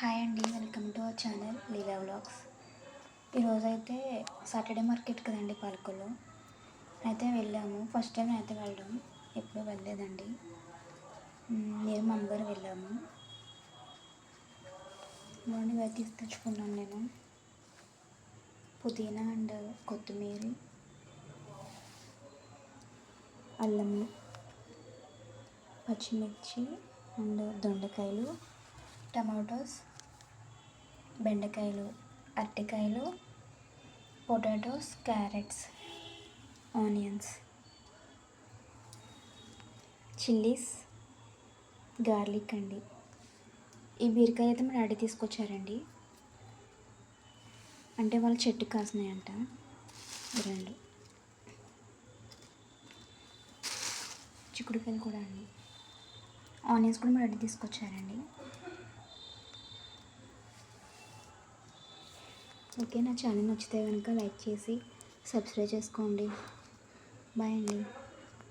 Hi అండి welcome to our channel Leela vlogs. ఈరోజైతే Saturday market కదండి పాలకొల్లో. అయితే వెళ్ళాము. ఫస్ట్ టైం అయితే వెళ్ళడం. ఎప్పుడూ వెళ్ళలేదండి. నేను మా అమ్మగారు వెళ్ళాము. ఇవన్నీ వెతికి తెచ్చుకున్నాను నేను. పుదీనా అండ్ కొత్తిమీర అల్లం పచ్చిమిర్చి అండ్ దొండకాయలు. టమాటోస్ బెండకాయలు అరటికాయలు potatoes carrots onions chillies garlic అండి. ఈ బీరకాయ అయితే మా డాడీ తీసుకొచ్చారండి. అంటే వాళ్ళ చెట్టు కాసినాయంట. రెండు. చిక్కుడుకాయలు కూడా అండి. ఆనియన్స్ కూడా మా డాడీ తీసుకొచ్చారండి. ఓకే నా ఛానల్ నచ్చితే కనుక లైక్ చేసి సబ్స్క్రైబ్ చేసుకోండి. బాయ్ అండి.